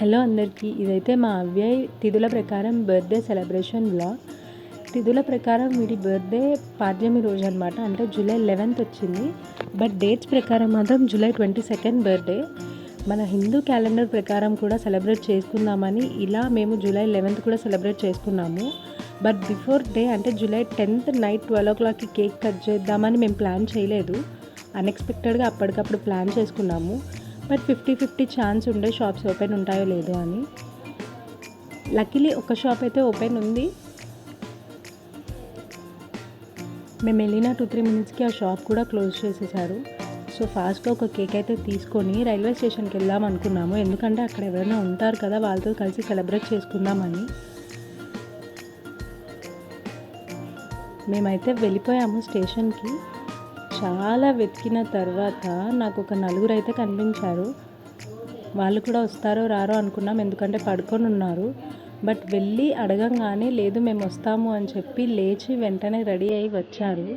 Hello అందరికీ ఇదైతే మా అవ్యయ్ తిథుల ప్రకారం బర్త్డే సెలబ్రేషన్ బ్లాగ్ తిథుల ప్రకారం వీడి బర్త్డే పాడ్యమి రోజు అనమాట అంటే జూలై లెవెన్త్ వచ్చింది. బట్ డేట్స్ ప్రకారం మాత్రం జూలై ట్వంటీ సెకండ్ బర్త్డే. మన హిందూ క్యాలెండర్ ప్రకారం కూడా సెలబ్రేట్ చేసుకుందామని ఇలా మేము జూలై లెవెన్త్ కూడా సెలబ్రేట్ చేసుకున్నాము. బట్ బిఫోర్ డే అంటే July tenth night twelve o క్లాక్కి కేక్ కట్ చేద్దామని మేము ప్లాన్ చేయలేదు. అన్ఎక్స్పెక్టెడ్గా అప్పటికప్పుడు ప్లాన్ చేసుకున్నాము. బట్ ఫిఫ్టీ ఫిఫ్టీ ఛాన్స్ ఉండే షాప్స్ ఓపెన్ ఉంటాయో లేదో అని. లక్కీలీ ఒక షాప్ అయితే ఓపెన్ ఉంది. మేము వెళ్ళిన టూ త్రీ మినిట్స్కి ఆ షాప్ కూడా క్లోజ్ చేసేసారు. సో ఫాస్ట్గా ఒక కేక్ అయితే తీసుకొని రైల్వే స్టేషన్కి వెళ్దాం అనుకున్నాము. ఎందుకంటే అక్కడ ఎవరైనా ఉంటారు కదా వాళ్ళతో కలిసి సెలబ్రేట్ చేసుకుందామని. మేమైతే వెళ్ళిపోయాము స్టేషన్కి. చాలా వెతికిన తర్వాత నాకు ఒక నలుగురు అయితే కనిపించారు. వాళ్ళు కూడా వస్తారో రారో అనుకున్నాం ఎందుకంటే పడుకొని ఉన్నారు. బట్ వెళ్ళి అడగంగానే లేదు మేము వస్తాము అని చెప్పి లేచి వెంటనే రెడీ అయ్యి వచ్చారు.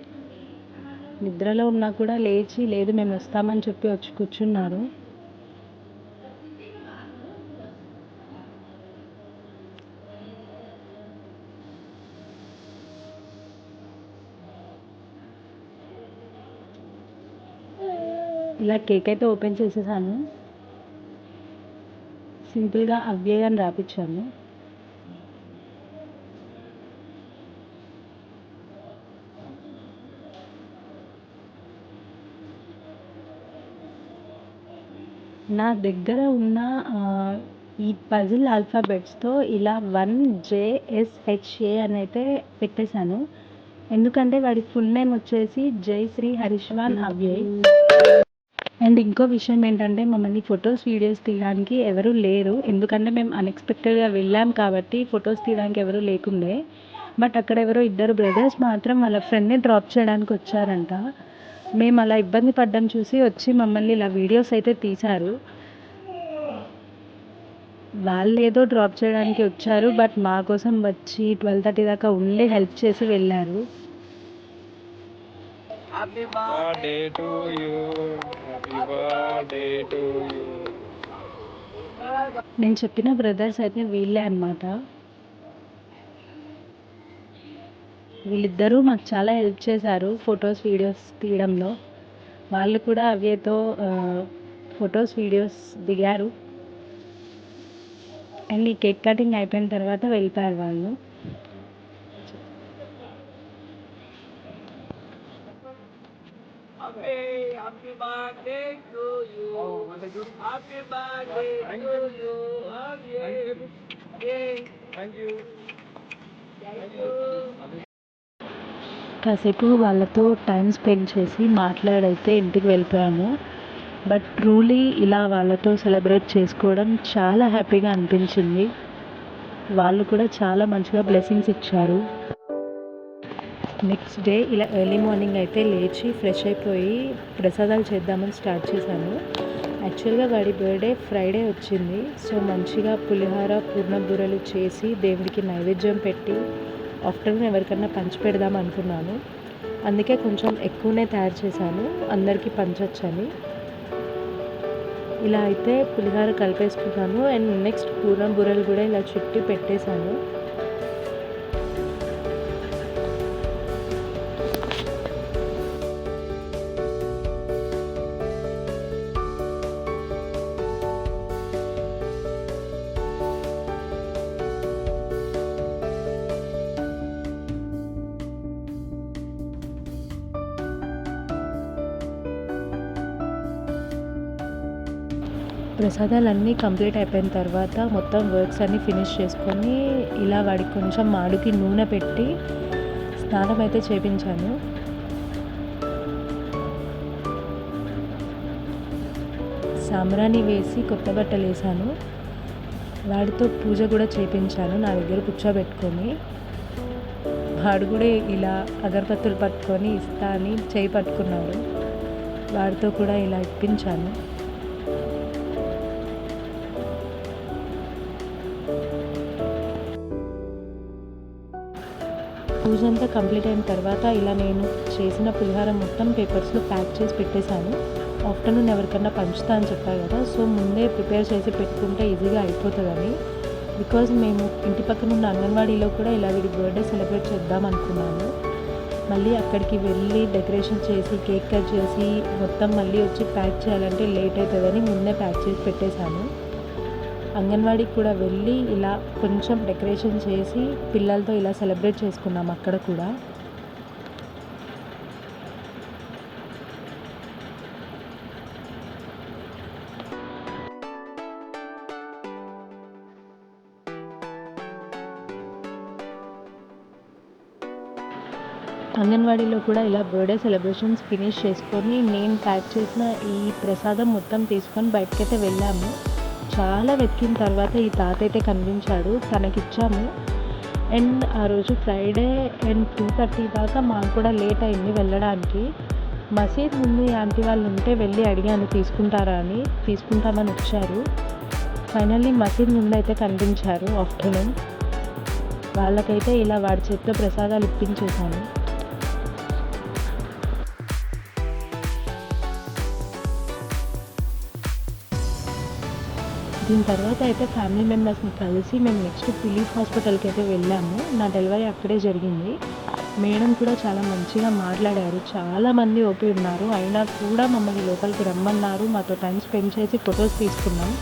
నిద్రలో ఉన్నా కూడా లేచి లేదు మేము వస్తామని చెప్పి వచ్చి కూర్చున్నారు. ఇలా కేక్ అయితే ఓపెన్ చేసేసాను. సింపుల్గా అవ్యయ్ అని రాపించాను నా దగ్గర ఉన్న ఈ పజిల్ ఆల్ఫాబెట్స్తో ఇలా వన్ జేఎస్హెచ్ఏ అని అయితే పెట్టేశాను. ఎందుకంటే వాడి ఫుల్ నేమ్ వచ్చేసి జై శ్రీ హరిష్వాన్ అవ్యయ్. అండ్ ఇంకో విషయం ఏంటంటే మమ్మల్ని ఫొటోస్ వీడియోస్ తీయడానికి ఎవరు లేరు. ఎందుకంటే మేము అన్ఎక్స్పెక్టెడ్గా వెళ్ళాం కాబట్టి ఫొటోస్ తీయడానికి ఎవరు లేకుండే. బట్ అక్కడ ఎవరో ఇద్దరు బ్రదర్స్ మాత్రం వాళ్ళ ఫ్రెండ్ని డ్రాప్ చేయడానికి వచ్చారంట. మేము అలా ఇబ్బంది పడ్డం చూసి వచ్చి మమ్మల్ని ఇలా వీడియోస్ అయితే తీశారు. వాళ్ళు ఏదో డ్రాప్ చేయడానికి వచ్చారు. బట్ మా కోసం వచ్చి ట్వెల్వ్ థర్టీ దాకా ఉండి హెల్ప్ చేసి వెళ్ళారు. Happy birthday to you. Happy birthday to you. నేను చెప్పిన బ్రదర్స్ అయితే వీళ్ళే అన్నమాట. వీళ్ళిద్దరూ మాకు చాలా హెల్ప్ చేశారు ఫొటోస్ వీడియోస్ తీయడంలో. వాళ్ళు కూడా అవేతో ఫొటోస్ వీడియోస్ దిగారు. అండ్ ఈ కేక్ కటింగ్ అయిపోయిన తర్వాత వెళ్ళిపోయారు వాళ్ళు. Happy, happy birthday to you. Happy birthday to you. Happy birthday. Thank you. Thank you. కాసేపు వాళ్ళతో టైం స్పెండ్ చేసి మాట్లాడైతే ఇంటికి వెళ్ళిపోయాము బట్ ట్రూలీ ఇలా వాళ్ళతో సెలబ్రేట్ చేసుకోవడం చాలా హ్యాపీగా అనిపించింది వాళ్ళు కూడా చాలా మంచిగా బ్లెస్సింగ్స్ ఇచ్చారు నెక్స్ట్ డే ఇలా ఎర్లీ మార్నింగ్ అయితే లేచి ఫ్రెష్ అయిపోయి ప్రసాదాలు చేద్దామని స్టార్ట్ చేశాను. యాక్చువల్గా వాడి బర్త్డే ఫ్రైడే వచ్చింది. సో మంచిగా పులిహోర పూర్ణబూరలు చేసి దేవుడికి నైవేద్యం పెట్టి ఆఫ్టర్నూన్ ఎవరికన్నా పంచి పెడదాం అనుకున్నాను. అందుకే కొంచెం ఎక్కువనే తయారు చేశాను. అందరికీ పంచొచ్చని. ఇలా అయితే పులిహోర కలిపేసుకున్నాను. అండ్ నెక్స్ట్ పూర్ణం బూరెలు కూడా ఇలా చుట్టి పెట్టేశాను. ప్రసాదాలన్నీ కంప్లీట్ అయిపోయిన తర్వాత మొత్తం వర్క్స్ అన్నీ ఫినిష్ చేసుకొని ఇలా వాడికి కొంచెం మాడుకి నూనె పెట్టి స్నానం అయితే చేపించాను. సాంబ్రాణి వేసి కొత్త బట్టలు వేసాను. వాడితో పూజ కూడా చేపించాను నా దగ్గర కూర్చోబెట్టుకొని. వాడు కూడా ఇలా అగరబత్తులు పట్టుకొని ఇస్తా అని చేయి పట్టుకున్నాడు. వాడితో కూడా ఇలా ఇప్పించాను. పూజ అంతా కంప్లీట్ అయిన తర్వాత ఇలా నేను చేసిన పులిహారం మొత్తం పేపర్స్లో ప్యాక్ చేసి పెట్టేశాను. ఆఫ్టర్నూన్ ఎవరికన్నా పంచుతా అని చెప్పా కదా సో ముందే ప్రిపేర్ చేసి పెట్టుకుంటే ఈజీగా అయిపోతుందని. బికాజ్ మేము ఇంటి పక్కన ఉన్న అంగన్వాడీలో కూడా ఇలా వీడి బర్త్డే సెలబ్రేట్ చేద్దాం అనుకున్నాను మళ్ళీ అక్కడికి వెళ్ళి డెకరేషన్ చేసి కేక్ కట్ చేసి మొత్తం మళ్ళీ వచ్చి ప్యాక్ చేయాలంటే లేట్ అవుతుందని ముందే ప్యాక్ చేసి పెట్టేశాను. అంగన్వాడీకి కూడా వెళ్ళి ఇలా కొంచెం డెకరేషన్ చేసి పిల్లలతో ఇలా సెలబ్రేట్ చేసుకున్నాం అక్కడ కూడా. అంగన్వాడీలో కూడా ఇలా బర్త్డే సెలబ్రేషన్స్ ఫినిష్ చేసుకొని నేను ప్యాక్ చేసిన ఈ ప్రసాదం మొత్తం తీసుకొని బయటకైతే వెళ్ళాము. చాలా వెతికిన తర్వాత ఈ తాత అయితే కనిపించాడు. తనకిచ్చాము. అండ్ ఆ రోజు ఫ్రైడే అండ్ టూ థర్టీ దాకా మాకు కూడా లేట్ అయింది వెళ్ళడానికి. మసీద్ ముందు యాంటీ ఆంటీ వాళ్ళు ఉంటే వెళ్ళి అడిగాను తీసుకుంటారా అని. తీసుకుంటామని వచ్చారు. ఫైనల్లీ మసీద్ ముందు అయితే కనిపించారు ఆఫ్టర్నూన్. వాళ్ళకైతే ఇలా వాడి చేతిలో ప్రసాదాలు ఇప్పించేశాను. దీని తర్వాత అయితే ఫ్యామిలీ మెంబర్స్ని కలిసి మేము నెక్స్ట్ ఫిలిప్ హాస్పిటల్కి అయితే వెళ్ళాము. నా డెలివరీ అక్కడే జరిగింది. మేడం కూడా చాలా మంచిగా మాట్లాడారు. చాలా మంది ఉన్నారు. అయినా కూడా మమ్మల్ని లోపలికి రమ్మన్నారు. మాతో టైం స్పెండ్ చేసి ఫొటోస్ తీసుకున్నాం.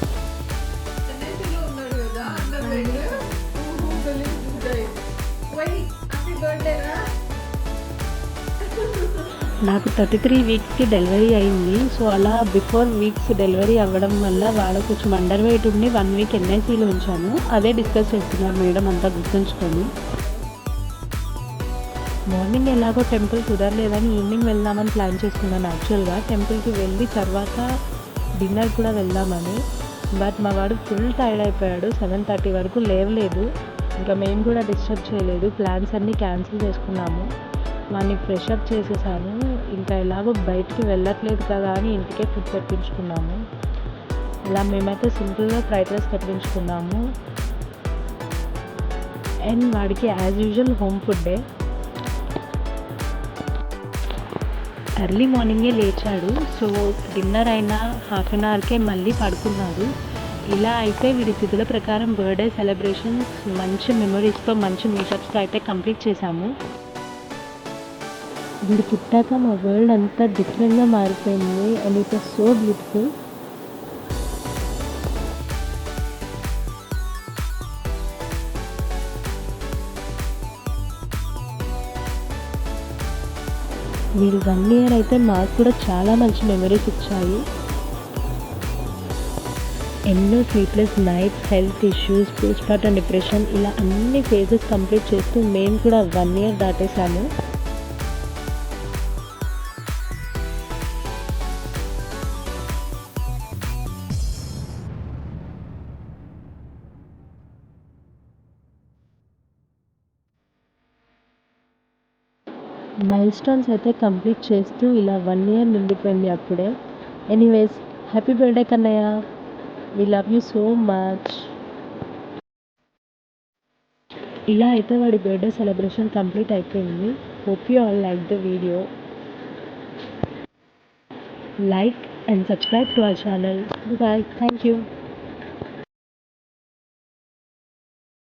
నాకు థర్టీ త్రీ వీక్స్కి డెలివరీ అయింది. సో అలా బిఫోర్ వీక్స్ డెలివరీ అవ్వడం వల్ల వాళ్ళ కొంచెం అండర్ వెయిట్ ఉండి వన్ వీక్ ఎన్ఐసీలో ఉంచాను. అదే డిస్కస్ చేస్తున్నారు మేడం అంతా గుర్తుంచుకొని. మార్నింగ్ ఎలాగో టెంపుల్ కుదరలేదని ఈవినింగ్ వెళ్దామని ప్లాన్ చేసుకున్నాను యాక్చువల్గా. టెంపుల్కి వెళ్ళి తర్వాత డిన్నర్ కూడా వెళ్దామని. బట్ మా వాడు ఫుల్ టైర్డ్ అయిపోయాడు. సెవెన్ థర్టీ వరకు లేవలేదు. ఇంకా మేము కూడా డిస్టర్బ్ చేయలేదు. ప్లాన్స్ అన్నీ క్యాన్సిల్ చేసుకున్నాము. వాడిని ఫ్రెష్ అప్ చేసేసాను. ఇంకా ఎలాగో బయటికి వెళ్ళట్లేదు కదా అని ఇంటికే ఫుడ్ తెప్పించుకున్నాము. ఇలా మేమైతే సింపుల్గా ఫ్రైడ్ రైస్ తెప్పించుకున్నాము. అండ్ వాడికి యాజ్ యూజువల్ హోమ్ ఫుడ్డే ఎర్లీ మార్నింగే లేచాడు. సో డిన్నర్ అయిన హాఫ్ అన్ అవర్కే మళ్ళీ పడుకున్నాడు. ఇలా అయితే వీడి తిథుల ప్రకారం బర్త్డే సెలబ్రేషన్స్ మంచి మెమరీస్తో మంచి మీటప్స్తో అయితే కంప్లీట్ చేశాము. వీడు పుట్టాక మా వరల్డ్ అంతా డిఫరెంట్గా మారిపోయింది. And it was so beautiful మీరు వన్ ఇయర్ అయితే మాకు కూడా చాలా మంచి మెమరీస్ ఇచ్చాయి. ఎన్నో sleepless nights health issues post and depression ఇలా అన్ని ఫేజెస్ కంప్లీట్ చేస్తూ మేము కూడా వన్ ఇయర్ దాటేసాము మైల్ స్టోన్స్ అయితే కంప్లీట్ చేస్తూ ఇలా వన్ ఇయర్ నిండిపోయింది అప్పుడే. Anyways happy birthday Kannayya. We love you so much ఇలా అయితే వాడి బర్త్డే సెలబ్రేషన్ కంప్లీట్ అయిపోయింది. Hope you all like the video like and subscribe to our channel bye thank you